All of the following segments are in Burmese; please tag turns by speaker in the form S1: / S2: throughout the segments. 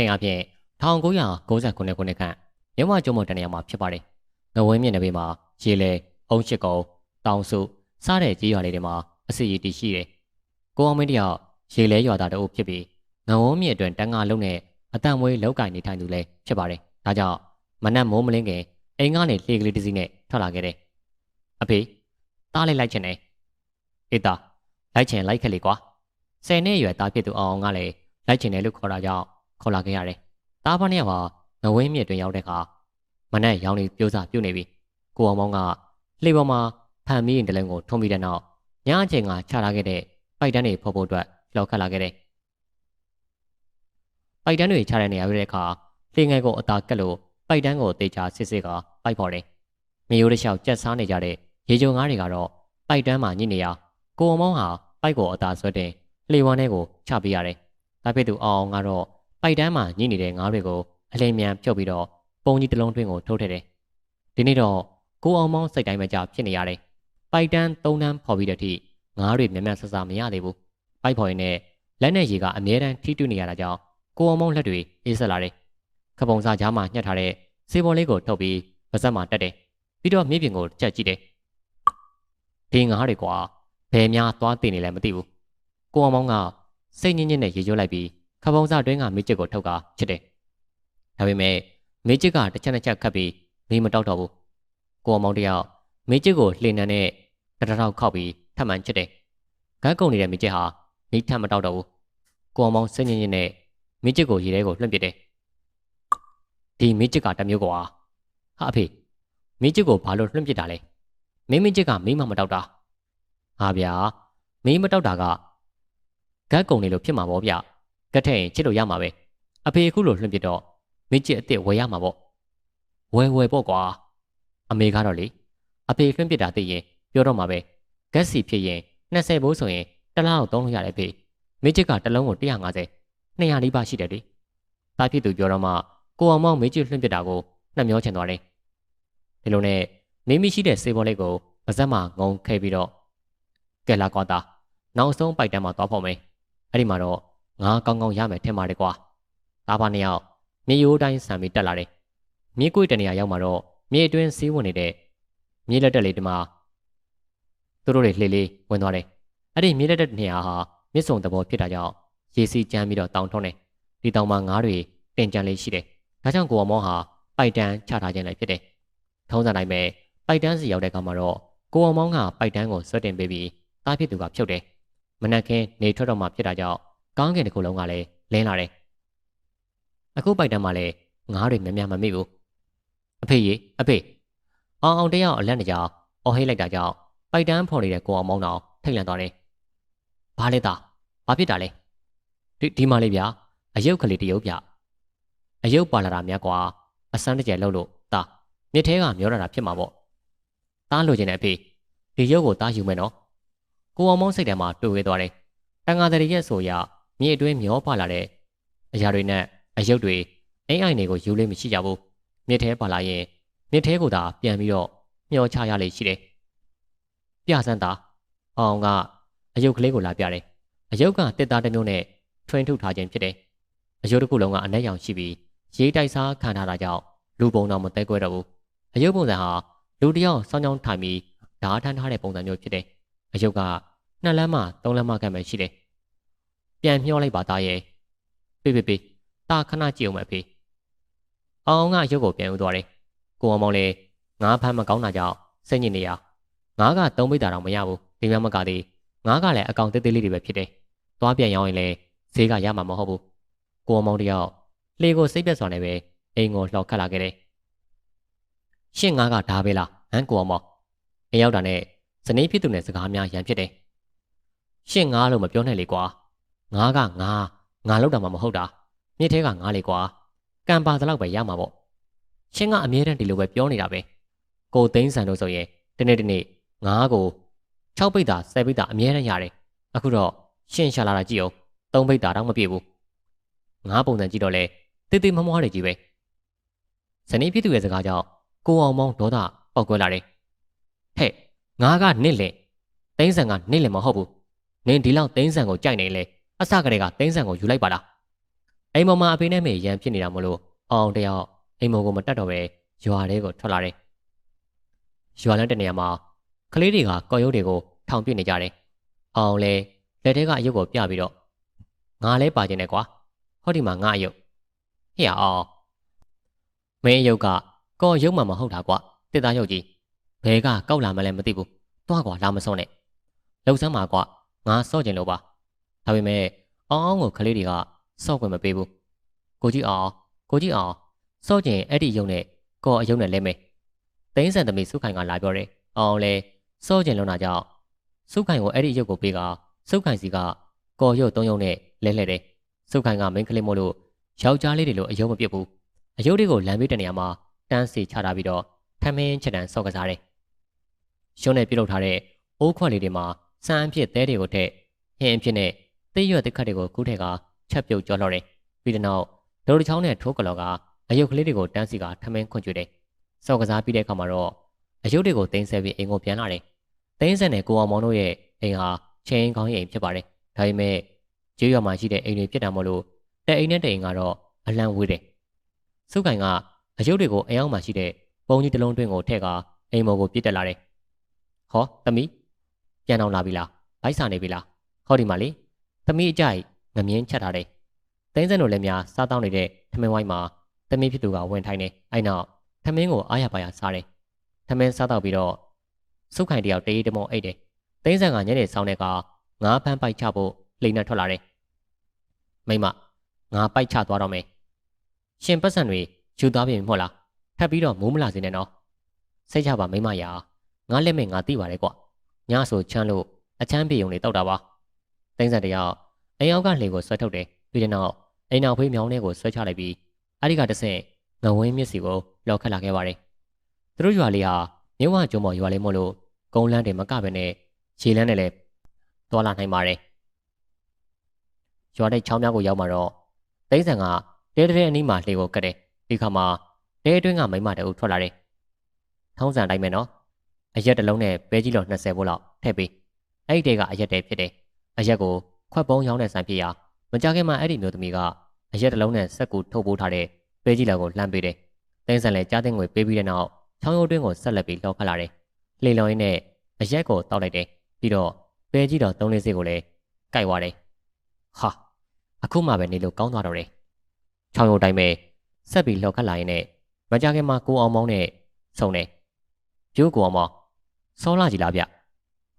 S1: ချိန်အပြင်1999ခုနှစ်ခန့်မြမကျုံမတနေရာမှာဖြစ်ပါတယ်။ငဝင်းမြင့်နယ်ဘေးမှာရေလေအုံးချစ်ကုံတောင်စုစားတဲ့ကြီးရွာလေးတွေမှာအစီအတီရှိတယ်။ကိုအောင်မင်းတယောက်ရေလဲရွာသားတအုပ်ဖြစ်ပြီးငဝင်းမြင့်အတွင်တန်းငါလုံးနဲ့အတန်မွေးလောက်ကင်နေထိုင်သူလည်းဖြစ်ပါတယ်။ဒါကြောင့်မနက်မိုးမလင်းခင်အိမ်ကနေလှေကလေးတစ်စီးနဲ့ထွက်လာခဲ့တယ်။အဖေတားလိုက်လိုက်ချင်တယ်။အေးတာလိုက်ချင်လိုက်ခက်လေကွာ။ဆယ်နှစ်အရွယ်သားဖြစ်သူအောင်အောင်ကလည်းလိုက်ချင်တယ်လို့ခေါ်တာကြောင့် ခေါ်လာခဲ့ရတယ်။တားဖားနှစ်ယောက်ဟာငဝင်းမြစ်တွင်ရောက်တဲ့အခါမနက်ရောင်နေပြိုးစားပြုတ်နေပြီ။ကိုအောင်မောင်ကလှေပေါ်မှာဖန်မီးရင်တလုံးကိုထုံးပြီးတဲ့နောက်ညအချိန်ကချထားခဲ့တဲ့ပိုက်တန်းတွေဖော်ဖို့အတွက်လောက်ခတ်လာခဲ့တယ်။ပိုက်တန်းတွေချတဲ့နေရာရောက်တဲ့အခါလှေငယ်ကိုအသာကက်လို့ပိုက်တန်းကိုတေချာစစ်စစ်ကပိုက်ပေါ်တယ်။မြေရိုးတစ်လျှောက်ကြက်စားနေကြတဲ့ရေကြုံငါးတွေကတော့ပိုက်တန်းမှာညစ်နေရကိုအောင်မောင်ဟာပိုက်ကိုအသာဆွဲတင်လှေဝမ်းထဲကိုချပေးရတယ်။ဒါဖြစ်သူအောင်အောင်ကတော့ ပိုက်တန်းမှာညစ်နေတဲ့ငါးတွေကိုအလင်းမြန်ဖြုတ်ပြီးတော့ပုံကြီးတစ်လုံးတွင်းကိုထုတ်ထည့်တယ်။ဒီနေ့တော့ကိုအောင်မောင်းစိတ်တိုင်းမကြဖြစ်နေရတယ်။ပိုက်တန်း၃တန်းဖော်ပြီးတဲ့အထိငါးတွေမြက်မြက်ဆဆမရသေးဘူး။ပိုက်ဖော်ရင်လည်းလက်နဲ့ရေကအမြဲတမ်းထိတွေ့နေရတာကြောင့်ကိုအောင်မောင်းလက်တွေအေးဆက်လာတယ်။ခပုံစားကြားမှာညှက်ထားတဲ့စေပေါ်လေးကိုထုတ်ပြီးပါဇက်မှာတက်တယ်။ပြီးတော့မြေပြင်ကိုချက်ကြည့်တယ်။ဒီငါးတွေကွာဘယ်များသွားတင်နေလဲမသိဘူး။ကိုအောင်မောင်းကစိတ်ညစ်ညစ်နဲ့ရေကျွလိုက်ပြီး ခပုံစားတွင်းကမိကျစ်ကိုထုတ်ကာချစ်တယ်။ဒါပေမဲ့မေးချစ်ကတစ်ချက်တစ်ချက်ခတ်ပြီးမေးမတောက်တော့ဘူးကိုအောင်မောင်တယောက်မေးချစ်ကိုလှေနံနဲ့တရထောက်ခောက်ပြီးထပ်မှန်ချစ်တယ်ဂန်းကုန်နေတဲ့မေးချစ်ဟာမိထပ်မတောက်တော့ဘူးကိုအောင်မောင်စိတ်ညစ်ညစ်နဲ့မေးချစ်ကိုရေထဲကိုလွှင့်ပစ်တယ်ဒီမေးချစ်ကတမျိုးကွာဟာအဖေမေးချစ်ကိုဘာလို့လွှင့်ပစ်တာလဲမင်းမေးချစ်ကမိမမတောက်တာဟာဗျာမင်းမတောက်တာကဂတ်ကုန်နေလို့ဖြစ်မှာပေါ့ဗျ ကတ်ထက်ရင်ချစ်လို့ရမှာပဲအဖေအခုလိုလွှင့်ပစ်တော့မိချစ်အစ်စ်ဝယ်ရမှာပေါ့ဝယ်ဝယ်ပေါ့ကွာအမေကတော့လေအဖေလွှင့်ပစ်တာသိရင်ပြောတော့မှာပဲဂက်စီဖြစ်ရင်20ဘိုးဆိုရင်တစ်လားတော့သုံးလို့ရတယ်ဖေမိချစ်ကတစ်လုံးကို150 200လေးပါရှိတယ်လေတားဖြစ်သူပြောတော့မှကိုအောင်မောင်မိချစ်လွှင့်ပစ်တာကိုနှမျောချင်သွားတယ်ဒီလိုနဲ့မိမိရှိတဲ့စေပေါ်လေးကိုပါဇက်မှာငုံခဲပြီးတော့ကဲလာကွာတာနောက်ဆုံးပိုက်တန်းမှာသွားဖို့မယ်အဲ့ဒီမှာတော့ ငါကောင်းကောင်းရမယ်ထင်ပါတယ်ကွာဒါပါနှစ်ယောက်မြေရိုးတိုင်းဆန်ပြီးတက်လာတယ်။မြေကွေ့တနေရာရောက်မှာတော့မြေအတွင်းစီးဝင်နေတဲ့မြေလက်တက်လေးဒီမှာသူတို့တွေလှေလေးဝင်သွားတယ်။အဲ့ဒီမြေလက်တက်နေရာဟာမြစ်စုံသဘောဖြစ်တာကြောင့်ရေစီကျန်းပြီးတော့တောင်ထုံးတယ်။ဒီတောင်မှာငါးတွေတင်ကြံလေးရှိတယ်။ဒါကြောင့်ကိုအမောဟာပိုက်တန်းချထားခြင်းလည်းဖြစ်တယ်။ထုံးစံတိုင်းပဲပိုက်တန်းစီရောက်တဲ့အခါမှာတော့ကိုအမောင်းကပိုက်တန်းကိုဆွတ်တင်ပေးပြီးတားဖြစ်သူကဖြုတ်တယ်။မနက်ခင်းနေထွက်တော့မှဖြစ်တာကြောင့် ကောင်းကင်တစ်ခုလုံးကလည်းလင်းလာတယ်အခုပိုက်တန်းမှာလည်းငားတွေမများမမိဘူးအဖေကြီးအဖေအောင်အောင်တယောက်အလက်နေကြအော်ဟိတ်လိုက်တာကြောင့်ပိုက်တန်းဖော်နေတဲ့ကိုအောင်မောင်းတော်ထိတ်လန့်သွားတယ်ဘာလဲသားဘာဖြစ်တာလဲဒီဒီမှာလေးဗျာအယုတ်ကလေးတရုပ်ဗျအယုတ်ပါလာတာများကွာအစမ်းတကြဲလှုပ်လို့သားမြစ်ထဲကမျောလာတာဖြစ်မှာပေါ့သားလိုချင်တဲ့အဖေဒီရုပ်ကိုသားယူမယ်နော်ကိုအောင်မောင်းစိတ်ထဲမှာတွေ့ဝဲသွားတယ်တန်ငါတရရဲ့ဆိုရ မြေအတွင်းမျောပါလာတဲ့အရာတွေနဲ့အယုတ်တွေအိမ်အိုင်တွေကိုယူလို့မရှိကြဘူးမြစ်ထဲပါလာရင်မြစ်ထဲကိုသာပြန်ပြီးတော့မျောချရလိမ့်ရှိတယ်ပြဆန်းသာအောင်ကအယုတ်ကလေးကိုလာပြတယ်အယုတ်ကတစ်သားတစ်မျိုးနဲ့ထွင်းထုတ်ထားခြင်းဖြစ်တယ်အယုတ်တစ်ခုလုံးကအနက်ရောင်ရှိပြီးရေးတိုက်စားခံထားတာကြောင့်လူပုံတော်မတဲကွဲတော့ဘူးအယုတ်ပုံစံဟာလူတယောက်စောင်းချောင်းထိုင်ပြီးဓာတ်ထမ်းထားတဲ့ပုံစံမျိုးဖြစ်တယ်အယုတ်ကနှစ်လမ်းမှသုံးလမ်းမှကမှရှိတယ် ပြန်မျောလိုက်ပါသားရဲ့ပြေးပြေးပြေးတာခဏကြည့်အောင်မယ်ဖေအောင်ကရုပ်ကိုပြန်ဦးသွားတယ်ကိုအောင်မောင်လည်းငါးဖမ်းမကောင်းတာကြောင့်စိတ်ညစ်နေရငါးကသုံးပိတ်တာတော့မရဘူးဒီမြမကသေးငါးကလည်းအကောင်သေးသေးလေးတွေပဲဖြစ်တယ်သွားပြန်ရောင်းရင်လည်းဈေးကရမှာမဟုတ်ဘူးကိုအောင်မောင်တယောက်လှေကိုစိတ်ပြတ်စွာနဲ့ပဲအိမ်ကိုလှောက်ခတ်လာခဲ့တယ်ရှင့်ငါးကဒါပဲလားဟမ်ကိုအောင်မောင်အိမ်ရောက်တာနဲ့ဇနီးဖြစ်သူနဲ့စကားများရန်ဖြစ်တယ်ရှင့်ငါးလို့မပြောနဲ့လေကွာ ငါးကငါးငါလောက်တာမှမဟုတ်တာမြစ်ထဲကငါးလေကွာကံပါသလောက်ပဲရမှာပေါ့ရှင်ကအမြဲတမ်းဒီလိုပဲပြောနေတာပဲကိုသိန်းဆန်တို့ဆိုရင်ဒီနေ့ဒီနေ့ငါးကို6ပိတ်တာ10ပိတ်တာအမြဲတမ်းရတယ်အခုတော့ရှင်းရှာလာတာကြည့်အောင်3ပိတ်တာတော့မပြည့်ဘူးငါးပုံစံကြည့်တော့လေတိတ်တိတ်မမွားတယ်ကြီးပဲဇနီးဖြစ်သူရဲ့စကားကြောင့်ကိုအောင်မောင်းဒေါသပောက်ကွဲလာတယ်ဟဲ့ငါကနင့်လေသိန်းဆန်ကနင့်လေမဟုတ်ဘူးနင်ဒီလောက်သိန်းဆန်ကိုကြိုက်နေလေ အစကတည်းကသိန်းဆန်ကိုယူလိုက်ပါလားအိမ်ပေါ်မှာအဖေနဲ့မေရန်ဖြစ်နေတာမလို့အောင်တယောက်အိမ်မောကိုမတက်တော့ပဲရွာလေးကိုထွက်လာတယ်ရွာလမ်းတနေရာမှာကလေးတွေကကော်ရုပ်တွေကိုထောင်ပြနေကြတယ်အောင်လဲလက်ထဲကအယုတ်ကိုပြပြီးတော့ငါလဲပါကျင်တယ်ကွာဟောဒီမှာငါအယုတ်ဟေ့အောင်မင်းအယုတ်ကကော်ရုပ်မှမဟုတ်တာကွာတစ်သားရုပ်ကြီးဘဲကကောက်လာမလဲမသိဘူးတွားကွာလာမစွန်းနဲ့လှုပ်ဆမ်းပါကွာငါစော့ကျင်လို့ပါ ဒါပေမဲ့အောင်အောင်ကိုကလေးတွေကစော့ခွင့်မပေးဘူးကိုကြီးအောင်ကိုကြီးအောင်စော့ကျင်အဲ့ဒီရုပ်နဲ့ကော်အယုတ်နဲ့လဲမယ်သိန်းဆန်သမီးစုခိုင်ကလာပြောတယ်အောင်လဲစော့ကျင်လုံးတာကြောင့်စုခိုင်ကိုအဲ့ဒီရုပ်ကိုပေးကစုခိုင်စီကကော်ရုပ်သုံးရုပ်နဲ့လဲလှဲတယ်စုခိုင်ကမင်းကလေးမို့လို့ယောက်ျားလေးတွေလိုအယုတ်မပြစ်ဘူးအယုတ်တွေကိုလမ်းပေးတဲ့နေရာမှာတန်းစီချထားပြီးတော့ထမင်းချက်တန်းစော့ကစားတယ်ရှုံးနဲ့ပြုတ်လုပ်ထားတဲ့အိုးခွက်လေးတွေမှာစမ်းအဖြစ်သဲတွေကိုထည့်ဟင်းအဖြစ်နဲ့ သိရွက်တစ်ခတ်တွေကိုကူးထည့်ကချက်ပြုတ်ကြော်လှော်တယ်ပြီးတဲ့နောက်ဒေါ်တချောင်းနဲ့ထိုးကလော်ကအယုတ်ကလေးတွေကိုတန်းစီကထမင်းခွန့်ကျွေးတယ်စော့ကစားပြီးတဲ့အခါမှာတော့အယုတ်တွေကိုတင်းဆဲပြီးအိမ်ကိုပြန်လာတယ်တင်းဆဲနဲ့ကိုအောင်မောင်တို့ရဲ့အိမ်ဟာချင်းကောင်းရဲ့အိမ်ဖြစ်ပါတယ်ဒါပေမဲ့ကျေးရွာမှာရှိတဲ့အိမ်တွေဖြစ်တာမို့လို့တဲ့အိမ်နဲ့တဲ့အိမ်ကတော့အလန့်ဝေးတယ်စုခိုင်ကအယုတ်တွေကိုအယောင်မှရှိတဲ့ပုံကြီးတစ်လုံးတွင်းကိုထည့်ကအိမ်မော်ကိုပြစ်တက်လာတယ်ဟောသမီးပြန်အောင်လာပြီလားဘိုက်စာနေပြီလားဟောဒီမှာလေ သမီးအကြိုက်ငမြင်းချက်ထားတယ်တင်းစံတို့လည်းများစားတောင်းနေတဲ့ထမင်းဝိုင်းမှာသမီးဖြစ်သူကဝင်ထိုင်နေအဲ့နောက်ထမင်းကိုအားရပါရစားတယ်ထမင်းစားတော့ပြီးတော့စုခိုင်တယောက်တေးတမောအိတ်တယ်တင်းစံကညနေဆောင်တဲ့ကငါးဖမ်းပိုက်ချဖို့လိန်နဲ့ထွက်လာတယ်မိမငါပိုက်ချသွားတော့မယ်ရှင်ပတ်စံတွေယူသွားပြီမဟုတ်လားထပ်ပြီးတော့မိုးမလာစေနဲ့နော်စိတ်ချပါမိမရာငါလက်မဲ့ငါသိပါတယ်ကွညဆိုချမ်းလို့အချမ်းပြေုံနေတောက်တာပါ တင်းစံတယောက်အိမ်အောက်ကလှေကိုဆွဲထုတ်တယ်ပြီးတဲ့နောက်အိမ်နောက်ဖေးမြောင်းလေးကိုဆွဲချလိုက်ပြီးအဲ့ဒီကတဆင့်ငဝင်းမြစ်စီကိုလောက်ခတ်လာခဲ့ပါတယ်သူတို့ရွာလေးဟာမြဝကျုံမော်ရွာလေးမို့လို့ကုန်းလန်းတွေမကပဲနဲ့ခြေလန်းနဲ့လည်းသွားလာနိုင်ပါတယ်ရွာတဲ့ချောင်းများကိုရောက်มาတော့တိန်းဆန်ကတဲတဲ့အနီးမှာလှေကိုကတ်တယ်ဒီခါမှာတဲအတွင်းကမိမတအုပ်ထွက်လာတယ်ထုံးစံတိုင်းပဲနော်အရက်တစ်လုံးနဲ့ပဲကြီးလော်20ဘို့လောက်ထည့်ပေးအဲ့ဒီတဲကအရက်တဲဖြစ်တယ် အရက်ကိုခွက်ပုံးရောင်းတဲ့ဆိုင်ဖြစ်ရာမကြခင်မှာအဲ့ဒီမျိုးသမီးကအရက်တစ်လုံးနဲ့ဆက်ကူထုတ်ပိုးထားတဲ့ပဲကြီးလော်ကိုလှမ်းပေးတယ်တင်းဆန်လည်းကြားတဲ့ငွေပေးပြီးတဲ့နောက်ချောင်းရိုးတွင်းကိုဆက်လက်ပြီးလောက်ခတ်လာတယ်လေလော်ရင်းနဲ့အရက်ကိုတောက်လိုက်တယ်ပြီးတော့ပဲကြီးတော်သုံးလေးစိတ်ကိုလည်းကြိုက်သွားတယ်ဟာအခုမှပဲနေလို့ကောင်းသွားတော့တယ်ချောင်းရိုးတိုင်းပဲဆက်ပြီးလောက်ခတ်လာရင်နဲ့မကြခင်မှာကိုအောင်မောင်းနဲ့ဆုံတယ်ကျိုးကိုအောင်မောင်းစောလာကြီးလားဗျ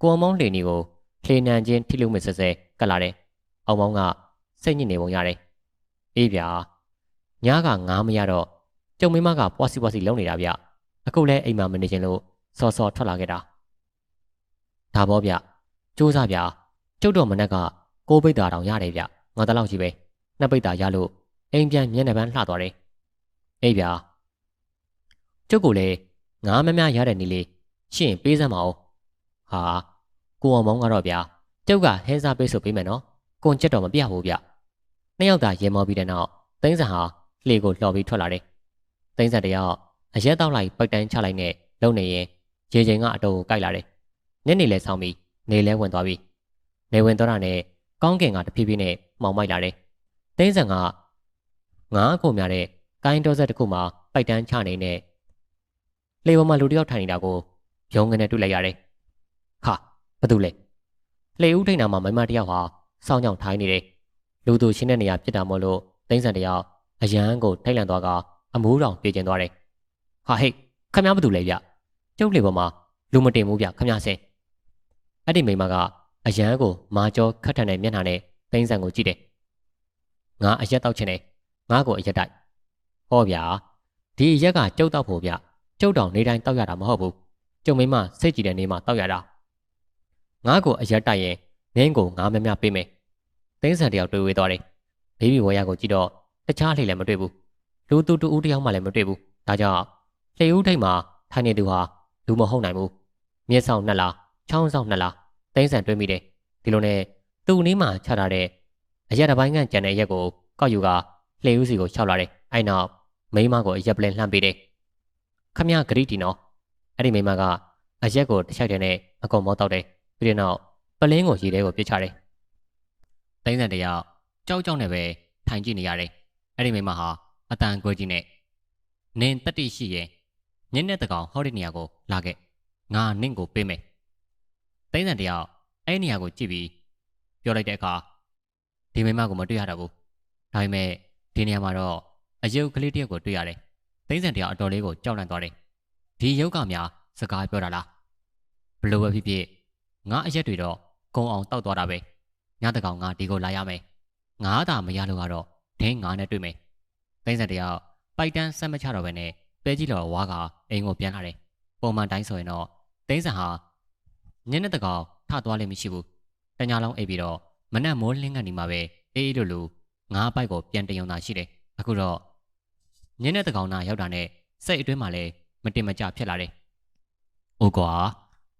S1: ကိုအောင်မောင်းလေနီကို ထေနန်ချင်းထိလို့မစစဲကတ်လာတယ်အောင်မောင်းကစိတ်ညစ်နေပုံရတယ်အေးဗျာညကငားမရတော့ကျုံမင်းမကပွားစီပွားစီလုံနေတာဗျအခုလဲအိမ်မှာမနေချင်လို့စောစောထွက်လာခဲ့တာဒါပေါ့ဗျစူးစားဗျကျုပ်တော်မနက်ကကိုးပိတ်တာတောင်ရတယ်ဗျငါတလောက်ကြီးပဲနှစ်ပိတ်တာရလို့အိမ်ပြန်မျက်နှာပန်းလှသွားတယ်အေးဗျာကျုပ်ကလည်းငါမမရတဲ့နေလေးရှင့်ပေးစမ်းပါဦးဟာ ကိုအောင်မောင်းကတော့ဗျာကျုပ်ကဟဲစားပေးဆိုပေးမယ်နော်ကွန်ချက်တော့မပြဘူးဗျနှစ်ယောက်သာရေမောပြီးတဲ့နောက်သိန်းဆန်ဟာလှေကိုလှော်ပြီးထွက်လာတယ်သိန်းဆန်တယောက်အရက်တောက်လိုက်ပိတ်တန်းချလိုက်နဲ့လုံနေရင်ရေချိန်ကအတော်ကိုကြိုက်လာတယ်ညနေလဲဆောင်ပြီးနေလဲဝင်သွားပြီနေဝင်တော့တာနဲ့ကောင်းကင်ကတဖြည်းဖြည်းနဲ့မှောင်မိုက်လာတယ်သိန်းဆန်ကငါးခုများတဲ့ကိုင်းတော်ဆက်တစ်ခုမှာပိုက်တန်းချနေနဲ့လေပေါ်မှာလူတစ်ယောက်ထိုင်နေတာကိုရုံငနဲ့တွေ့လိုက်ရတယ်။ဟာ ဘာတူလဲ။လေဦးထိန်နာမှာမိမတစ်ယောက်ဟာစောင်းကြောင်ထိုင်နေတယ်။လူသူရှင်းတဲ့နေရာဖြစ်တာမို့လို့သိန်းဆန်တစ်ယောက်အရန်ကိုထိုက်လန့်သွားကအမိုးတောင်ပြေကျင်သွားတယ်။ဟာဟိတ်ခမ ्या ဘာတူလဲဗျ။ကျုပ်လေပေါ်မှာလူမတင်ဘူးဗျခမ ्या စင်။အဲ့ဒီမိမကအရန်ကိုမာကျော်ခတ်ထန်တဲ့မျက်နှာနဲ့သိန်းဆန်ကိုကြည့်တယ်။ငါအရက်တောက်ချင်တယ်။ငါ့ကိုအရက်တိုက်ဟောဗျာဒီရက်ကကျုပ်တောက်ဖို့ဗျကျုပ်တောင်နေတိုင်းတောက်ရတာမဟုတ်ဘူးကျုံမင်းမစိတ်ကြည်တဲ့နေမှာတောက်ရတာ ငါ့ကိုအရက်တိုက်ရင်နင်းကိုငါမမြပေးမယ်သိန်းဆန်တယောက်တွေ့ဝေးသွားတယ်ဘေဘီဝရကိုကြည့်တော့တခြားလှေလည်းမတွေ့ဘူးလူတူတူဦးတယောက်မှလည်းမတွေ့ဘူးဒါကြောင့်လှေဦးထိတ်မှာထိုင်နေသူဟာလူမဟုတ်နိုင်ဘူးမျက်ဆောင်နှစ်လားချောင်းဆောင်နှစ်လားသိန်းဆန်တွေ့မိတယ်ဒီလိုနဲ့သူ့နီးမှာချထားတဲ့အရက်တစ်ပိုင်းကကြံတဲ့ရက်ကိုကောက်ယူကလှေဦးစီကိုခြောက်လာတယ်အဲ့နောက်မိမကိုအရက်ပလဲလှမ်းပေးတယ်ခမရဂရိတီနော်အဲ့ဒီမိမကအရက်ကိုတစ်ချက်တည်းနဲ့အကုန်မောတောက်တယ် ပြီးတဲ့နောက်ပလင်းကိုရေထဲကိုပြစ်ချတယ်တိုင်းစံတယောက်ကြောက်ကြောက်နဲ့ပဲထိုင်ကြည့်နေရတယ်အဲ့ဒီမိမဟာအတန်ကွဲကြီးနဲ့နင်တက်တိရှိရင်ညနေတကောင်ဟောဒီနေရာကိုလာခဲ့ငါနင့်ကိုပေးမယ်သိန်းစံတယောက်အဲ့နေရာကိုကြည့်ပြီးပြောလိုက်တဲ့အခါဒီမိမကိုမတွေ့ရတော့ဘူးဒါပေမဲ့ဒီနေရာမှာတော့အယုတ်ကလေးတယောက်ကိုတွေ့ရတယ်သိန်းစံတယောက်အတော်လေးကိုကြောက်လန့်သွားတယ်ဒီယုတ်ကများစကားပြောတာလားဘလို့ပဲဖြစ်ဖြစ် ငါအရက်တွေတော့ကုံအောင်တောက်သွားတာပဲညတကောင်ငါဒီကိုလာရမယ်ငါသာမရလို့ကတော့ဒင်းငါနဲ့တွေ့မယ်သိန်းစံတယောက်ပိုက်တန်းဆက်မချတော့ပဲနဲ့ပဲကြီးလော်ဝါကအိမ်ကိုပြန်လာတယ်ပုံမှန်တိုင်းဆိုရင်တော့သိန်းစံဟာညနေတကောင်ထသွားလိမ့်မရှိဘူးတညာလုံးအိပ်ပြီးတော့မနက်မိုးလင်းကနေမှပဲအေးအေးလိုလိုငါးပိုက်ကိုပြန်တယုံတာရှိတယ်အခုတော့ညနေတကောင်နာရောက်တာနဲ့စိတ်အတွင်းမှာလည်းမတင်မကြဖြစ်လာတယ်။အိုကွာ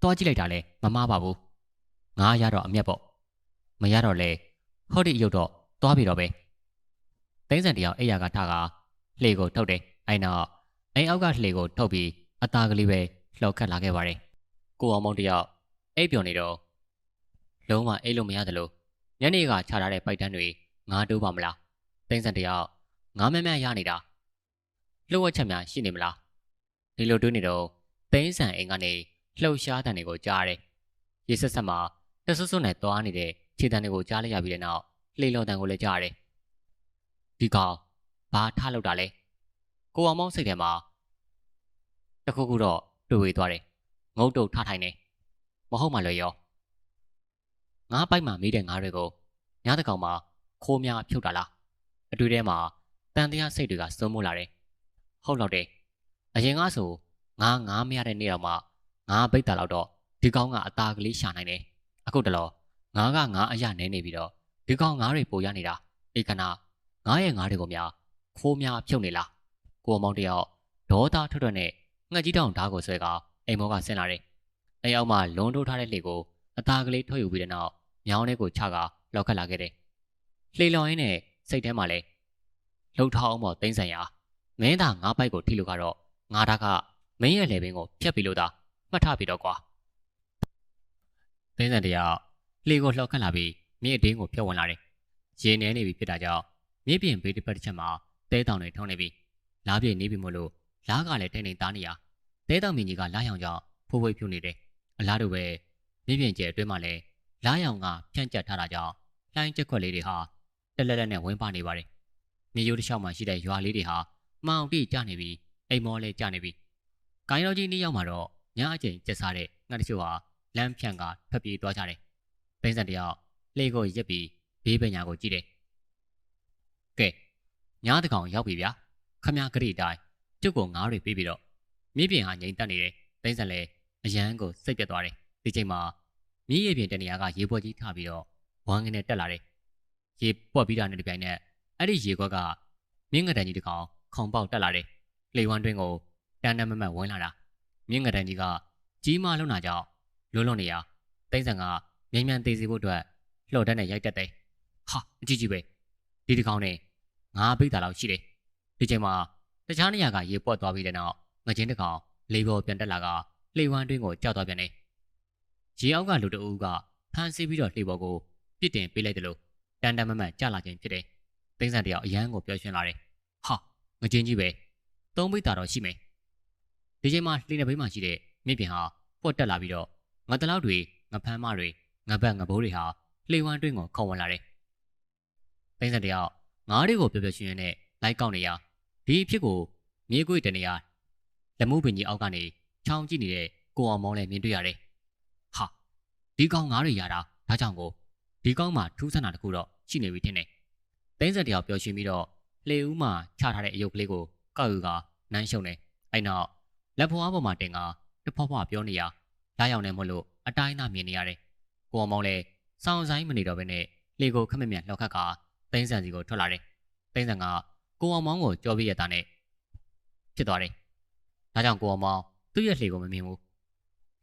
S1: သွားကြည့်လိုက်တာလဲမမားပါဘူး။ငါရတော့အမျက်ပေါ့။မရတော့လေဟောဒီရုပ်တော့သွားပြီတော့ပဲ။သိန်းစံတယောက်အိယာကထကလှေကိုထုတ်တယ်။အဲ့နောက်အိမ်အောက်ကလှေကိုထုတ်ပြီးအသားကလေးပဲလှော်ခတ်လာခဲ့ပါတယ်။ကိုအောင်မောင်တယောက်အိပ်ပျော်နေတော့လုံးဝအိပ်လို့မရသလိုညနေကခြားထားတဲ့ပိုက်တန်းတွေငါတိုးပါမလား။သိန်းစံတယောက်ငါမမရနေတာလှုပ်ဝက်ချက်များရှိနေမလားဒီလိုတွေးနေတော့သိန်းဆန်အိမ်ကနေ လှုပ်ရှားတဲ့တွေကိုကြားရတယ်ရေဆက်ဆက်မှာတဆွဆွနဲ့သွားနေတဲ့ခြေတံတွေကိုကြားလိုက်ရပြီးတဲ့နောက်လှေလော်တံကိုလည်းကြားရတယ်ဒီကောင်ဘာထားလောက်တာလဲကိုအောင်မောင်းစိတ်ထဲမှာတခုခုတော့တွေ့ဝေးသွားတယ်ငုတ်တုတ်ထားထိုင်နေမဟုတ်မှလွယ်ရောငါးပိုက်မှမိတဲ့ငါးတွေကိုညတကောင်မှာခိုးများဖြုတ်တာလားအတွေ့ထဲမှာတန်တရားစိတ်တွေကစုံမိုးလာတယ်ဟုတ်တော့တယ်အရင်ကဆိုငါငါမရတဲ့နေ့တော့မှ ငါပိတ်တာတော့တော့ဒီကောင်ကအသားကလေးရှာနိုင်တယ်အခုတလောငါကငါအရနဲနေပြီးတော့ဒီကောင်ငါတွေပိုရနေတာဧကနာငါရဲ့ငါတွေကိုများခိုးများဖြုတ်နေလားကိုအမောင်တယောက်ဒေါသထွက်ထွက်နဲ့ငှက်ကြီးတောင်ဓာတ်ကိုဆွဲကအိမ်မောကဆင်းလာတယ်အဲအောက်မှာလွန်ထိုးထားတဲ့လှေကိုအသားကလေးထွက်ယူပြီးတဲ့နောက်မြောင်းထဲကိုချကလောက်ခတ်လာခဲ့တယ်လှေလော်ရင်းနဲ့စိတ်ထဲမှာလည်းလှုပ်ထောင်းမော်တင်းဆန်ရာမင်းသာငါးပိုက်ကိုထိလို့ကတော့ငါဒါကမင်းရဲ့လေပင်ကိုဖျက်ပြီးလို့သာ မှတ်ထားပြီတော့ကွာတင်းဆန်တရားလှေကိုလှောက်ခတ်လာပြီးမြစ်အတင်းကိုဖျက်ဝင်လာတယ်ရေနေနေပြီဖြစ်တာကြောင့်မြစ်ပြင်ဘေးတစ်ဖက်တစ်ချက်မှာတဲတောင်တွေထုံနေပြီလားပြည့်နေပြီမို့လို့လားကလည်းတိတ်နေသားနေရတဲတောင်မင်းကြီးကလားရောင်ကြောင့်ဖိုးဖွေးဖြူနေတယ်အလားတူပဲမြစ်ပြင်ကျဲအတွင်းမှာလည်းလားရောင်ကဖြန့်ကျက်ထားတာကြောင့်လှိုင်းချက်ခွက်လေးတွေဟာတက်လက်လက်နဲ့ဝင်ပါနေပါတယ်မြေရိုးတစ်လျှောက်မှာရှိတဲ့ရွာလေးတွေဟာမှောင်တိကျနေပြီးအိမ်မောလည်းကျနေပြီ။ကိုင်းတော်ကြီးနေ့ရောက်မှာတော့ ညအချိန်ကျက်စားတဲ့ငါတချို့ဟာလမ်းဖြန့်ကဖက်ပြေးသွားကြတယ်။ဘင်းစံတယောက်လှေကိုရက်ပြီးဘေးပညာကိုကြည့်တယ်။ကဲညတကောင်ရောက်ပြီဗျာ။ခမည်းကလေးတိုင်းကျုပ်ကငားတွေပေးပြီးတော့မြစ်ပြင်ဟာငိန်တက်နေတယ်။ဘင်းစံလည်းအရန်ကိုစိတ်ပြတ်သွားတယ်။ဒီချိန်မှာမြစ်ရပြင်တနေရာကရေပွဲကြီးထပြီးတော့ဝမ်းကနေတက်လာတယ်။ရေပွက်ပြီးတာနဲ့ဒီပြိုင်နက်အဲ့ဒီရေခွက်ကမြင်းငတန်ကြီးတစ်ကောင်ခုံပေါက်တက်လာတယ်။လေဝမ်းတွင်းကိုတန်တန်မမတ်ဝင်လာတာ။ မြင်းငတန်ကြီးကကြီးမားလုံးနာကြောင့်လွတ်လွတ်နေရတိမ့်ဆန်ကမြန်မြန်သေးစီဖို့အတွက်လှော်တက်နဲ့ရိုက်တက်တယ်။ဟာအကြီးကြီးပဲ။ဒီတစ်ကောင်နဲ့ငါပိတ်တာလောက်ရှိတယ်။ဒီချိန်မှာတခြားနေရာကရေပွက်သွားပြီးတဲ့နောက်ငချင်းတစ်ကောင်လေပေါ်ပြန်တက်လာကလှေဝမ်းတွင်းကိုကြောက်သွားပြန်တယ်။ရေအောက်ကလူတအူးကဖမ်းဆီးပြီးတော့လှေပေါ်ကိုပြစ်တင်ပေးလိုက်တယ်လို့တန်တန်မမတ်ကြလာခြင်းဖြစ်တယ်။တိမ့်ဆန်တယောက်အရန်ကိုပြောရှင်းလာတယ်။ဟာငချင်းကြီးပဲသုံးပိတ်တာတော့ရှိမယ် ဒီချိန်မှာလှေနဲ့ဘေးမှာရှိတဲ့မြစ်ပြင်ဟာပွက်တက်လာပြီးတော့ငါတလောက်တွေငါဖမ်းမတွေငါဘက်ငါဘိုးတွေဟာလှေဝမ်းတွင်းကိုခေါ်ဝင်လာတယ်ပိန်းစံတယောက်ငါးတွေကိုပျော်ပျော်ရွှင်ရွှင်နဲ့လိုက်ကောက်နေရဒီအဖြစ်ကိုမြေကွေ့တနေရလက်မှုပင်ကြီးအောက်ကနေချောင်းကြည့်နေတဲ့ကိုအောင်မောင်းလည်းမြင်တွေ့ရတယ်ဟာဒီကောင်ငါးတွေရတာဒါကြောင့်ကိုဒီကောင်မှထူးဆန်းတာတခုတော့ရှိနေပြီထင်တယ်ပိန်းစံတယောက်ပျော်ရွှင်ပြီးတော့လှေဦးမှာချထားတဲ့အယုတ်ကလေးကိုကောက်ယူကနန်းရှုံနေအဲ့နောက် လက်ဖွားပေါ်မှာတင်ကတဖွားဖွားပြောနေရလာရောက်နေမို့လို့အတိုင်းသားမြင်နေရတယ်ကိုအောင်မောင်လည်းစောင်းဆိုင်မနေတော့ဘဲနဲ့လေကိုခမက်မြက်လှောက်ခတ်ကသိန်းဆန်စီကိုထွက်လာတယ်သိန်းဆန်ကကိုအောင်မောင်ကိုကြောပြရတာနဲ့ဖြစ်သွားတယ်ဒါကြောင့်ကိုအောင်မောင်သူ့ရဲ့လှေကိုမမြင်ဘူး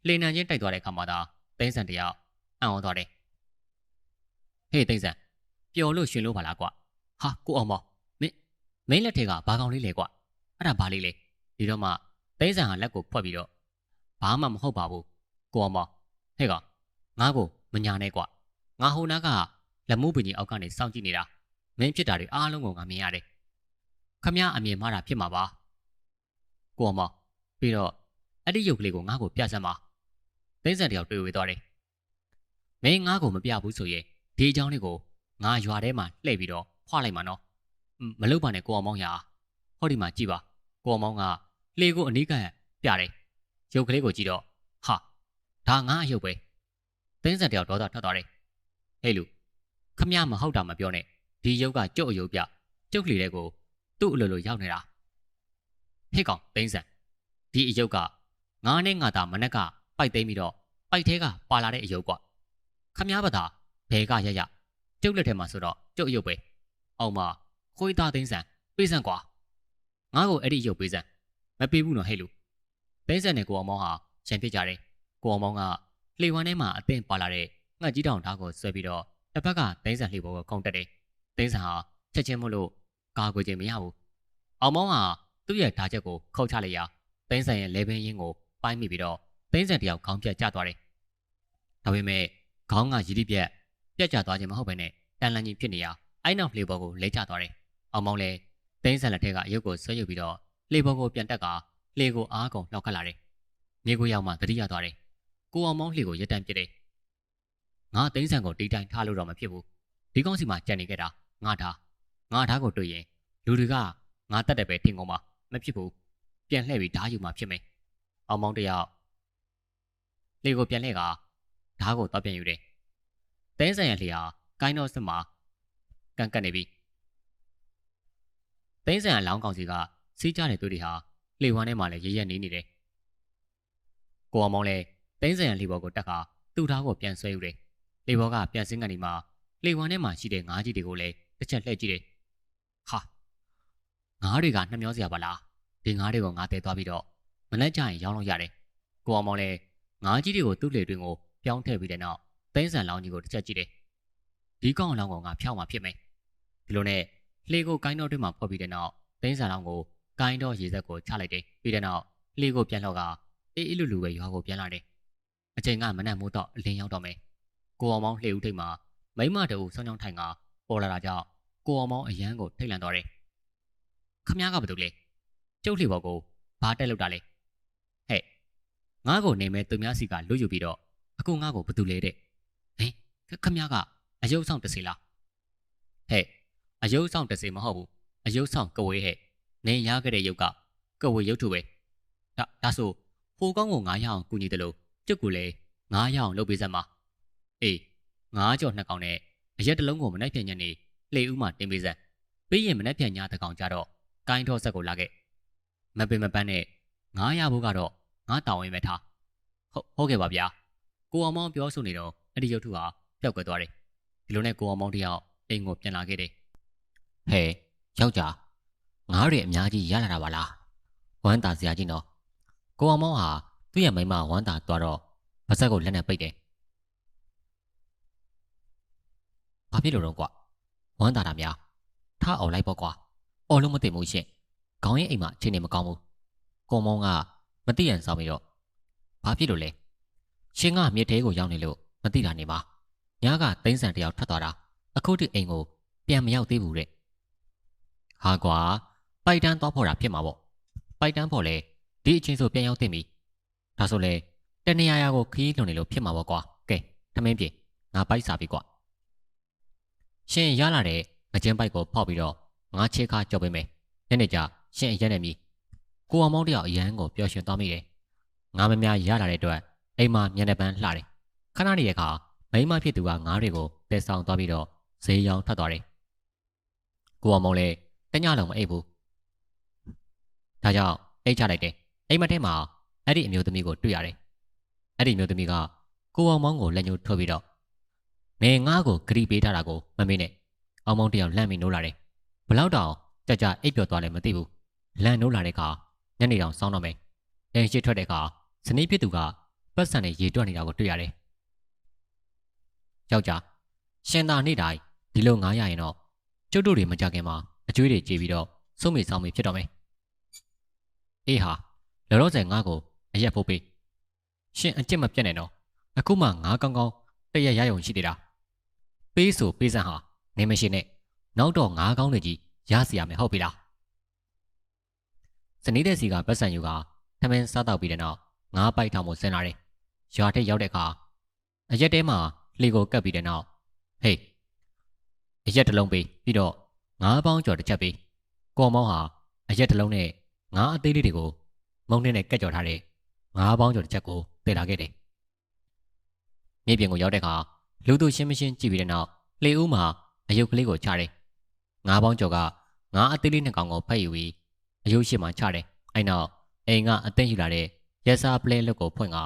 S1: လှေနံချင်းတိုက်သွားတဲ့အခါမှာသာသိန်းဆန်တယောက်အံ့ဩသွားတယ်ဟေးသိန်းဆန်ပျော်လို့ရှင်လို့ပါလားကွာဟာကိုအောင်မောင်မင်းလက်ထဲကဘာကောင်လေးလဲကွအဲ့ဒါဘာလေးလဲဒီတော့မှ သိန်းဆန်ကလက်ကိုဖွက်ပြီးတော့ဘာမှမဟုတ်ပါဘူးကိုအောင်မဟဲ့ကငါ့ကိုမညာနဲ့ကွငါဟိုနားကလက်မှုပင်ကြီးအောက်ကနေစောင့်ကြည့်နေတာမင်းဖြစ်တာတွေအားလုံးကိုငါမြင်ရတယ်ခမည်းအမြင်မှားတာဖြစ်မှာပါကိုအောင်မောင်ပြီးတော့အဲ့ဒီရုပ်ကလေးကိုငါ့ကိုပြစမ်းပါသိန်းစံတယောက်တွေ့ဝေသွားတယ်မင်းငါ့ကိုမပြဘူးဆိုရင်ဒီအကြောင်းလေးကိုငါရွာထဲမှာလှည့်ပြီးတော့ဖွာလိုက်မှာနော်မလုပ်ပါနဲ့ကိုအောင်မောင်ရာဟောဒီမှာကြည့်ပါကိုအောင်မောင်က လေကိုအနီးကပ်ပြတယ်ရုပ်ကလေးကိုကြည့်တော့ဟာဒါငါအရုပ်ပဲသိန်းစံတယောက်ဒေါသထွက်သွားတယ်ဟဲ့လူခမရမဟုတ်တာမပြောနဲ့ဒီရုပ်ကကြုတ်အယုတ်ပြကျုပ်ကလေးတွေကိုသူ့အလိုလိုရောက်နေတာဟဲ့ကောင်သိန်းစံဒီအယုတ်ကငါနဲ့ငါသားမနက်ကပိုက်သိမ်းပြီးတော့ပိုက်သေးကပါလာတဲ့အယုတ်ကွခမရပါသားဘဲကရရကျုပ်လက်ထဲမှာဆိုတော့ကျုပ်အယုတ်ပဲအောင်မခွေးသားသိန်းစံပေးစံကွာငါ့ကိုအဲ့ဒီအယုတ်ပေးစံ မပေးဘူးနော်ဟဲ့လူသိန်းစံနဲ့ကိုအောင်မောင်းဟာရန်ဖြစ်ကြတယ်ကိုအောင်မောင်းကလှေဝမ်းထဲမှာအသင့်ပါလာတဲ့ငှက်ကြီးတောင်ဓာတ်ကိုဆွဲပြီးတော့တစ်ဖက်ကသိန်းစံလှေပေါ်ကိုခုန်တက်တယ်သိန်းစံဟာချက်ချင်းမို့လို့ကာကွယ်ခြင်းမရဘူးအောင်မောင်းဟာသူ့ရဲ့ဓာချက်ကိုခုတ်ချလိုက်ရာသိန်းစံရဲ့လေပင်ရင်းကိုပိုင်းမိပြီးတော့သိန်းစံတယောက်ခေါင်းပြတ်ကျသွားတယ်ဒါပေမဲ့ခေါင်းကရည်ရည်ပြက်ပြက်ကျသွားခြင်းမဟုတ်ဘဲနဲ့တန်လန်ကြီးဖြစ်နေရာအိုက်နောက်လှေပေါ်ကိုလဲကျသွားတယ်အောင်မောင်းလည်းသိန်းစံလက်ထက်ကအရုပ်ကိုဆွဲယူပြီးတော့ လှေပေါ်ကိုပြန်တက်ကလှေကိုအားကုန်လောက်ခတ်လာတယ်မြေကိုရောက်မှတတိယသွားတယ်ကိုအောင်မောင်းလှေကိုရက်တန့်ပစ်တယ်ငါသိန်းစံကိုတီးတိုင်းထားလို့တော့မဖြစ်ဘူးဒီကောင်းစီမှာကြံနေခဲ့တာငါထားငါထားကိုတွေ့ရင်လူတွေကငါတက်တယ်ပဲထင်ကုန်မှာမဖြစ်ဘူးပြန်လှည့်ပြီးဓားယူမှဖြစ်မယ်အောင်မောင်းတယောက်လေကိုပြန်လှည့်ကဓားကိုတော့ပြန်ယူတယ်တဲဆန်ရလျာကိုင်းတော့စစ်မှာကန်ကတ်နေပြီတဲဆန်ရလောင်းကောင်စီက စီးကြတဲ့သူတွေဟာလေဝမ်းထဲမှာလည်းရရက်နေနေတယ်ကိုအောင်မောင်းလည်းတဲဆန်ရလေဘော်ကိုတက်ခါသူ့ဓားကိုပြန်ဆွဲယူတယ်လေဘော်ကပြန်စင်းကနေမှလေဝမ်းထဲမှာရှိတဲ့ငါးကြီးတွေကိုလည်းတစ်ချက်လှည့်ကြည့်တယ်ဟာငါးတွေကနှမျောစရာပါလားဒီငါးတွေကိုငါတဲသွားပြီးတော့မလက်ကြရင်ရောင်းလို့ရတယ်ကိုအောင်မောင်းလည်းငါးကြီးတွေကိုသူ့လေတွင်ကိုပြောင်းထည့်ပြီးတဲ့နောက်သိန်းဆန်လောင်းကြီးကိုတစ်ချက်ကြည့်တယ်ဒီကောင်လောင်းကောင်ကဖျောက်မှာဖြစ်မယ်ဒီလိုနဲ့လှေကိုကိုင်းတော့တွင်းမှာဖွက်ပြီးတဲ့နောက်သိန်းဆန်လောင်းကို ကိုင်းတော့ရေစက်ကိုချလိုက်တယ်ပြီးတဲ့နောက်လှေကိုပြန်တော့ကအေးအေးလူလူပဲရွာကိုပြန်လာတယ်အချိန်ကမနက်မိုးတော့အလင်းရောက်တော့မယ်ကိုအောင်မောင်းလှေဦးထိပ်မှာမိမတူဆောင်းချောင်းထိုင်ကပေါ်လာတာကြောင့်ကိုအောင်မောင်းအရန်ကိုထိတ်လန့်သွားတယ်ခမ ्या ကဘာလုပ်လဲကျုပ်လှေဘော်ကိုဘာတက်လောက်တာလဲဟဲ့ငါ့ကိုနေမဲ့သူများစီကလွတ်ယူပြီးတော့အခုငါ့ကိုဘာတူလဲတဲ့ဟင်ခမ ्या ကအယုတ်ဆောင်တစီလားဟဲ့အယုတ်ဆောင်တစီမဟုတ်ဘူးအယုတ်ဆောင်ကဝေးဟဲ့ နေရခဲ့တဲ့ယုတ်ကကဝေးရုပ်ထုပဲဒါဒါဆိုဟိုကောင်းကိုငါရအောင်ကူညီတယ်လို့ကျုပ်ကလည်းငါရအောင်လုပ်ပေးစမ်းပါအေးငါကြော်နှစ်ကောင်နဲ့အရက်တစ်လုံးကိုမနှက်ပြန်ညနေလှေဦးမှာတင်ပေးစမ်းပြီးရင်မနှက်ပြန်ညတကောင်ကြတော့ကိုင်းထောဆက်ကိုလာခဲ့မပင်မပန်းနဲ့ငါရဖို့ကတော့ငါတောင်းဝင်ပဲထားဟုတ်ဟုတ်ကဲ့ပါဗျာကိုအောင်မောင်ပြောဆိုနေတော့အဲ့ဒီရုပ်ထုဟာပျောက်ကွယ်သွားတယ်ဒီလိုနဲ့ကိုအောင်မောင်တယောက်အိမ်ကိုပြန်လာခဲ့တယ်ဟဲ့ယောက်ျား ငါးတွေအများကြီးရလာတာပါလားဝမ်းသာစရာကြီးနော်ကိုအောင်မောင်ဟာသူ့ရဲ့မိမဝမ်းသာသွားတော့ဗစက်ကိုလက်နဲ့ပိတ်တယ်ဘာဖြစ်လို့တော့ကွာဝမ်းသာတာများထားအောင်လိုက်ပေါ့ကွာအော်လို့မသိဘူးရှင့်ခေါင်းရဲ့အိမ်မှာအခြေအနေမကောင်းဘူးကိုမောင်ကမသိရန်ဆောင်ပြီးတော့ဘာဖြစ်လို့လဲရှင်ကမြစ်သေးကိုရောက်နေလို့မသိတာနေပါညကသိန်းဆန်တယောက်ထွက်သွားတာအခုထိအိမ်ကိုပြန်မရောက်သေးဘူးတဲ့ဟာကွာ ပိုက်တန်းသွားဖို့တာဖြစ်မှာပေါ့ပိုက်တန်းဖို့လေဒီအချင်းဆိုပြန်ရောက်သိပြီဒါဆိုလေတနေရာရာကိုခီးလွန်နေလို့ဖြစ်မှာပေါ့ကွာကဲထမင်းပြေငါပိုက်စားပြီကွာရှင်ရလာတဲ့ငကြင်းပိုက်ကိုဖောက်ပြီးတော့ငါချေခါကြောက်ပေးမယ်ညနေကျရှင်အရက်နေပြီကိုအောင်မောင်းတယောက်အရန်ကိုပျော်ရွှင်သွားမိတယ်ငါမများရလာတဲ့အတွက်အိမ်မှာမျက်နှာပန်းလှတယ်ခဏနေရခါမိမဖြစ်သူကငါးတွေကိုတည်ဆောင်သွားပြီးတော့ဈေးရောင်းထွက်သွားတယ်ကိုအောင်မောင်းလည်းတညလုံးမအိပ်ဘူး ဒါကြောင့်အိတ်ချလိုက်တယ်အိမ်မထဲမှာအဲ့ဒီအမျိုးသမီးကိုတွေ့ရတယ်အဲ့ဒီအမျိုးသမီးကကိုအောင်မောင်းကိုလက်ညှိုးထိုးပြီးတော့မင်းငါ့ကိုဂရီပေးထားတာကိုမမေ့နဲ့အောင်မောင်းတယောက်လှမ်းပြီးနိုးလာတယ်ဘလောက်တောင်ကြကြအိပ်ပျော်သွားလဲမသိဘူးလန်နိုးလာတဲ့အခါညနေတောင်စောင်းတော့မယ်အိမ်ရှိထွက်တဲ့အခါဇနီးဖြစ်သူကပတ်စံနဲ့ရေတွက်နေတာကိုတွေ့ရတယ်ယောက်ျားရှင်သာနေ့တိုင်းဒီလိုငားရရင်တော့ကျုပ်တို့တွေမကြခင်မှာအကျွေးတွေကြေပြီးတော့စုံမေဆောင်မေဖြစ်တော့မယ် အေးဟာလောလောဆယ်ငါ့ကိုအရက်ဖို့ပေးရှင်အကျင့်မပြတ်နဲ့နော်အခုမှငါကောင်းကောင်းတရက်ရယုံရှိသေးတာပေးဆိုပေးစမ်းဟာနေမရှိနဲ့နောက်တော့ငါးကောင်းတွေကြီးရစီရမယ်ဟုတ်ပြီလားဇနီးတဲ့စီကပတ်စံယူကထမင်းစားတော့ပြီးတဲ့နောက်ငါးပိုက်ထောင်မှုဆင်းလာတယ်။ရွာထိပ်ရောက်တဲ့အခါအရက်တဲမှာလှေကိုကပ်ပြီးတဲ့နောက်ဟေးအရက်တစ်လုံးပေးပြီးတော့ငါးပေါင်းကျော်တစ်ချက်ပေးကော်မောင်းဟာအရက်တစ်လုံးနဲ့ ငါးအသေးလေးတွေကိုမုံနဲ့နဲ့ကက်ကြော်ထားတဲ့ငါးပေါင်းကျော်တစ်ချက်ကိုတည်လာခဲ့တယ်။မြေပြင်ကိုရောက်တဲ့အခါလူသူရှင်းမရှင်းကြည့်ပြီးတဲ့နောက်လှေဦးမှာအယုတ်ကလေးကိုချတယ်။ငါးပေါင်းကျော်ကငါးအသေးလေးနှစ်ကောင်ကိုဖက်ယူပြီးအယုတ်ရှိမှချတယ်။အဲ့နောက်အိမ်ကအသိယူလာတဲ့ရက်စားပလင်းလွတ်ကိုဖွင့်က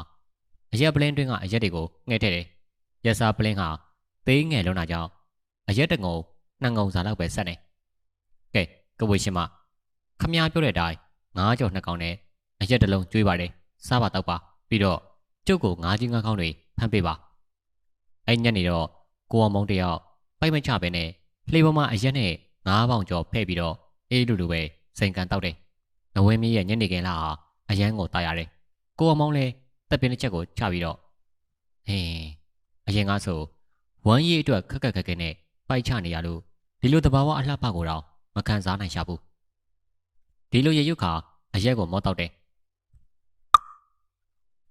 S1: အရက်ပလင်းတွင်းကအရက်တွေကိုငှဲ့ထည့်တယ်။ရက်စားပလင်းဟာသေးငယ်လုံးတာကြောင့်အရက်တငုံနှံငုံစာလောက်ပဲဆက်နေ။ကဲကဝေရှင်မခမ ्या ပြောတဲ့အတိုင်း ငါးကြော်နှစ်ကောင်နဲ့အရက်တစ်လုံးကျွေးပါတယ်။စားပါတော့ပါပြီးတော့ကျုပ်ကိုငါးကြီးငါးကောင်းတွေဖမ်းပေးပါ။အဲ့ညနေတော့ကိုအောင်မုံတယောက်ပိုက်မချပဲနဲ့လှေပေါ်မှာအရက်နဲ့ငါးပေါင်ကျော်ဖဲ့ပြီးတော့အေးလူလူပဲစိန်ကန်တောက်တယ်။နဝင်းမီးရဲ့ညနေခင်းလာဟာအရန်ကိုတားရတယ်။ကိုအောင်မောင်းလဲတပ်ပင်းတစ်ချက်ကိုချပြီးတော့ဟင်းအရင်ကဆိုဝမ်းရည်အတွက်ခက်ခက်ခက်ခက်နဲ့ပိုက်ချနေရလို့ဒီလိုတဘာဝအလှပကိုတော့မခံစားနိုင်ရှာဘူး။ ဒီလိုရရွတ်ခါအရက်ကိုမောတောက်တယ်။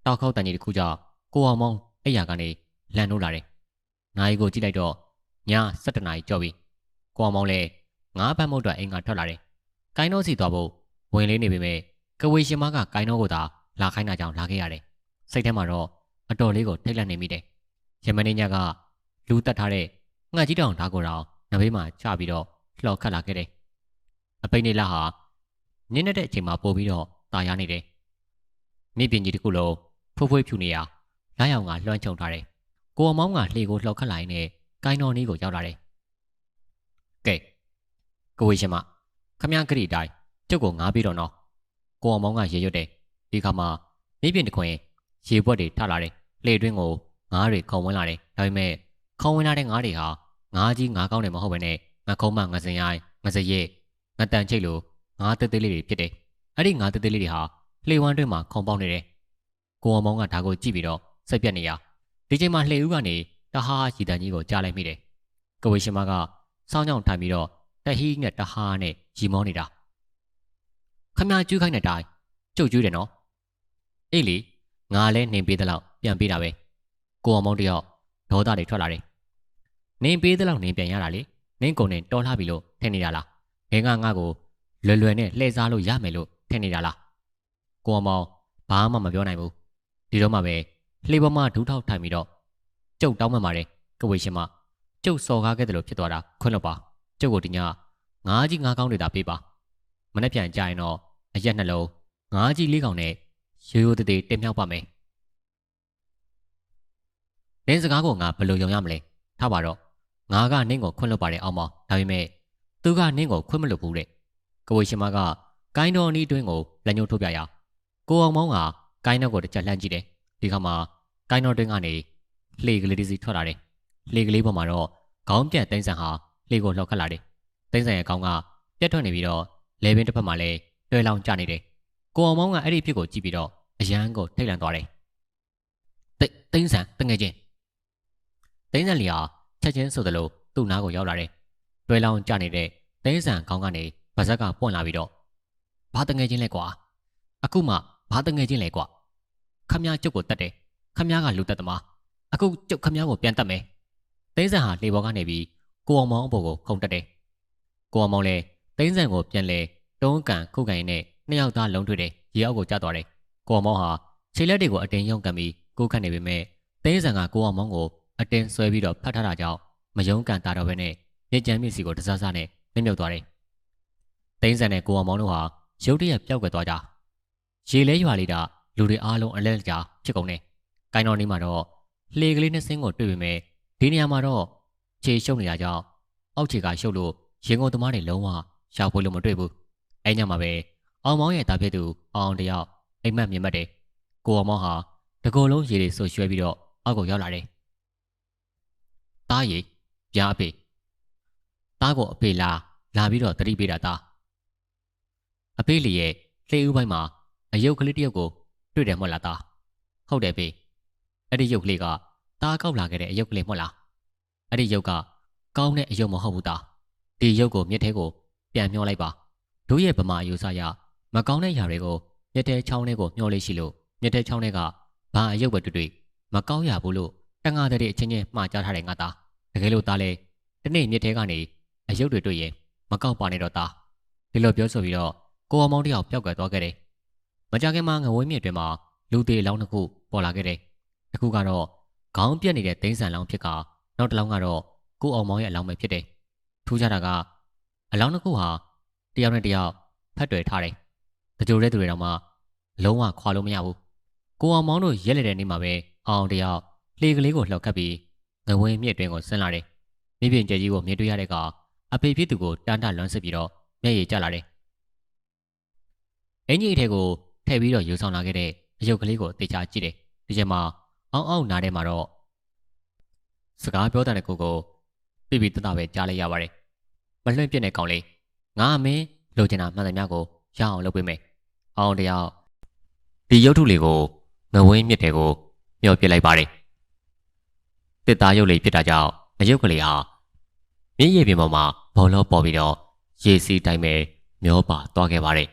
S1: တောက်ခေါက်တန်ကြီးတစ်ခုကြောင့်ကိုအောင်မောင်းအဲ့ရကနေလန်လို့လာတယ်။နိုင်ကိုကြည့်လိုက်တော့ည7နာရီကျော်ပြီ။ကိုအောင်မောင်းလဲငါးပတ်မုတ်အတွက်အိမ်ကထွက်လာတယ်။ကိုင်းတော့စီသွားဖို့ဝင်လေးနေပေမဲ့ကဝေရှင်မကကိုင်းတော့ကိုသာလာခိုင်းတာကြောင့်လာခဲ့ရတယ်။စိတ်ထဲမှာတော့အတော်လေးကိုထိတ်လန့်နေမိတယ်။ယမနေညကလူတက်ထားတဲ့ငှက်ကြီးတောင်ဓာတ်ကိုတော့နဘေးမှာချပြီးတော့လှော်ခတ်လာခဲ့တယ်။အပိနေလာဟာ ညနေတဲ့အချိန်မှာပို့ပြီးတော့ตายရနေတယ်။မိပင်ကြီးတခုလုံးဖွေးဖွေးဖြူနေရလာရောင်ကလွှမ်းချုံထားတယ်။ကိုအမောင်းကလှေကိုလှော်ခတ်လာရင်းနဲ့ကိုင်းတော်နီးကိုရောက်လာတယ်။ကဲကိုဝေရှင်မခမရဂရိတိုင်းကျုပ်ကိုငားပြီးတော့နော်ကိုအောင်မောင်းကရေရွတ်တယ်ဒီခါမှာမိပြင်တခွင်ရေပွက်တွေထလာတယ်လှေတွင်းကိုငားတွေခုံဝင်လာတယ်ဒါပေမဲ့ခုံဝင်လာတဲ့ငားတွေဟာငားကြီးငားကောင်းတယ်မဟုတ်ဘဲနဲ့ငါခုံးမငါစင်ရိုင်းငါစရဲငါတန်ချိတ်လို ငားတဲတဲလေးတွေဖြစ်တယ်အဲ့ဒီငားတဲတဲလေးတွေဟာလှေဝမ်းတွင်းမှာခုံပေါက်နေတယ်ကိုအောင်မောင်းကဒါကိုကြည့်ပြီးတော့စိတ်ပြက်နေရဒီချိန်မှာလှေဦးကနေတဟားရီတန်ကြီးကိုကြားလိုက်မိတယ်ကဝေရှင်မကစောင်းကြောင်ထိုင်ပြီးတော့တဟီးနဲ့တဟားနဲ့ရီမောနေတာခမကျူးခိုင်းတဲ့တိုင်းကျုပ်ကျူးတယ်နော်အေးလေငါလည်းနေပေးသလောက်ပြန်ပေးတာပဲကိုအောင်မောင်တယောက်ဒေါသတွေထွက်လာတယ်နင်းပေးသလောက်နင်းပြန်ရတာလေနင်းကုန်နဲ့တော်လှပြီလို့ထင်နေတာလားငင်းကငါ့ကို လွယ်လွယ်နဲ့လှည့်စားလို့ရမယ်လို့ထင်နေတာလားကိုအောင်မောင်ဘာမှမပြောနိုင်ဘူးဒီတော့မှပဲလှေပေါ်မှာဒူးထောက်ထိုင်ပြီးတော့ကျုပ်တောင်းမှန်ပါတယ်ကဝေရှင်မကျုပ်စော်ကားခဲ့တယ်လို့ဖြစ်သွားတာခွင့်လို့ပါကျုပ်ကိုဒီညငါးကြီးငါးကောင်းတွေသာပေးပါမနေ့ပြန်ကြရင်တော့အရက်နှလုံးငါးကြီးလေးကောင်နဲ့ရိုးရိုးတည်တည်တင်မြောက်ပါမယ်နင်းစကားကိုငါဘယ်လိုယုံရမလဲထားပါတော့ငါကနင်းကိုခွင့်လွတ်ပါတယ်အောင်မောင်ဒါပေမဲ့သူကနင်းကိုခွင့်မလွတ်ဘူးတဲ့ ကဝေရှင်မကကိုင်းတော်နီးတွင်းကိုလက်ညှိုးထိုးပြရကိုအောင်မောင်ကကိုင်းတော်ကိုတစ်ချက်လှမ်းကြည့်တယ်ဒီခါမှာကိုင်းတော်တွင်းကနေလှေကလေးတစ်စီးထွက်လာတယ်လှေကလေးပေါ်မှာတော့ခေါင်းပြတ်တိုင်းဆန်ဟာလှေကိုလှောက်ခတ်လာတယ်တိုင်းဆန်ရဲ့ခေါင်းကပြတ်ထွက်နေပြီးတော့လေပင်တစ်ဖက်မှာလည်းတွဲလောင်ကျနေတယ်ကိုအောင်မောင်းကအဲ့ဒီဖြစ်ကိုကြည့်ပြီးတော့အရန်ကိုထိတ်လန့်သွားတယ်တိတ်သိန်းဆန်တငယ်ချင်းသိန်းဆန်လီဟာချက်ချင်းဆိုသလိုသူ့နားကိုရောက်လာတယ်တွဲလောင်ကျနေတဲ့သိန်းဆန်ခေါင်းကနေ ပါဇက်ကပွင့်လာပြီးတော့ဘာတငယ်ချင်းလဲကွာအခုမှဘာတငယ်ချင်းလဲကွာခမည်းကျုပ်ကိုတတ်တယ်ခမည်းကလူတက်သမားအခုကျုပ်ခမည်းကိုပြန်တက်မယ်သိန်းဆန်ဟာလေဘော်ကနေပြီးကိုအောင်မောင်အပေါ်ကိုခုန်တက်တယ်ကိုအောင်မောင်လည်းသိန်းဆန်ကိုပြန်လဲတုံးကန်ခုကန်နဲ့နှစ်ယောက်သားလုံးတွေ့တယ်ရေအောက်ကိုကျသွားတယ်ကိုအောင်မောင်ဟာခြေလက်တွေကိုအတင်းယုံကန်ပြီးကိုခတ်နေပေမဲ့သိန်းဆန်ကကိုအောင်မောင်ကိုအတင်းဆွဲပြီးတော့ဖတ်ထားတာကြောင့်မယုံကန်တာတော့ပဲနဲ့မျက်ကြမ်းမျက်စီကိုတစားစားနဲ့နှမြုပ်သွားတယ် သိန်းဆန်နဲ့ကိုအောင်မောင်းတို့ဟာရုတ်တရက်ပျောက်ကွယ်သွားကြရေလဲရွာလေးတာလူတွေအားလုံးအလဲကြဖြစ်ကုန်တယ်ကိုင်းတော်နီးမှာတော့လှေကလေးနှစ်စင်းကိုတွေ့ပေမဲ့ဒီနေရာမှာတော့ခြေရှုပ်နေတာကြောင့်အောက်ခြေကရှုပ်လို့ရင်ကုန်သမားတွေလုံးဝရှာဖွေလို့မတွေ့ဘူးအဲညမှာပဲအောင်မောင်းရဲ့တာဖြစ်သူအောင်တယောက်အိမ်မက်မြင်မှတ်တယ်ကိုအောင်မောင်းဟာတကောလုံးရေတွေဆွရွှဲပြီးတော့အောက်ကိုရောက်လာတယ်တားရီပြားအဖေတားကိုအဖေလာလာပြီးတော့တတိပေးတာတာ အဖေလီရဲ့လှေဦးပိုင်းမှာအယုတ်ကလေးတယောက်ကိုတွေ့တယ်မဟုတ်လားတာဟုတ်တယ်ဖေအဲ့ဒီယုတ်ကလေးကတားကောက်လာခဲ့တဲ့အယုတ်ကလေးမဟုတ်လားအဲ့ဒီယုတ်ကကောင်းတဲ့အယုတ်မဟုတ်ဘူးတာဒီယုတ်ကိုမြစ်ထဲကိုပြန်မျောလိုက်ပါတို့ရဲ့ဗမာအယူဆရမကောင်းတဲ့အရာတွေကိုမြက်တဲ့ချောင်းတွေကိုမျောလေးရှိလို့မြက်တဲ့ချောင်းတွေကဘာအယုတ်ပဲတွေ့တွေ့မကောင်းရဘူးလို့တန်ငါတဲ့အချင်းချင်းမှားကြားထားတယ်ငါသားတကယ်လို့သားလဲဒီနေ့မြက်တဲ့ကနေအယုတ်တွေတွေ့ရင်မကောက်ပါနဲ့တော့သားဒီလိုပြောဆိုပြီးတော့ ကိုအောင်မောင်တယောက်ပျောက်ကွယ်သွားခဲ့တယ်မကြခင်မှာငဝင်းမြစ်တွင်မှာလူသေးအလောင်းတစ်ခုပေါ်လာခဲ့တယ်အခုကတော့ခေါင်းပြက်နေတဲ့ဒိန်းဆန်လောင်းဖြစ်ကနောက်တစ်လောင်းကတော့ကိုအောင်မောင်ရဲ့အလောင်းပဲဖြစ်တယ်ထူးခြားတာကအလောင်းတစ်ခုဟာတယောက်နဲ့တယောက်ဖက်တွယ်ထားတယ်တကြိုတဲ့သူတွေတော့မှလုံးဝခွာလို့မရဘူးကိုအောင်မောင်တို့ရက်လက်တဲ့နေ့မှာပဲအောင်တယောက်လှေကလေးကိုလှောက်ခတ်ပြီးငဝင်းမြစ်တွင်ကိုဆင်းလာတယ်မိပြင်ကျဲကြီးကိုမြင်တွေ့ရတဲ့ကအဖေဖြစ်သူကိုတန်းတလွမ်းစစ်ပြီးတော့မျက်ရည်ကျလာတယ် အင်ကြီးအထက်ကိုထည့်ပြီးတော့ယူဆောင်လာခဲ့တဲ့အယုတ်ကလေးကိုတေချာကြည့်တယ်ဒီချိန်မှာအောင်းအောင်းနားထဲမှာတော့စကားပြောတဲ့ကိုကိုပြပြတတပဲကြားလိုက်ရပါတယ်မလွင့်ပြစ်တဲ့ကောင်လေးငါမင်းလိုချင်တာမှန်သမျှကိုရအောင်လုပ်ပေးမယ်အောင်တယောက်ဒီရုပ်ထုလေးကိုငဝင်းမြစ်ထဲကိုမျောပြစ်လိုက်ပါတယ်တစ်သားရုပ်လေးဖြစ်တာကြောင့်အယုတ်ကလေးဟာမြင့်ရည်ပြင်ပေါ်မှာဘောလုံးပေါ်ပြီးတော့ရေစီးတိုင်းပဲမျောပါသွားခဲ့ပါတယ်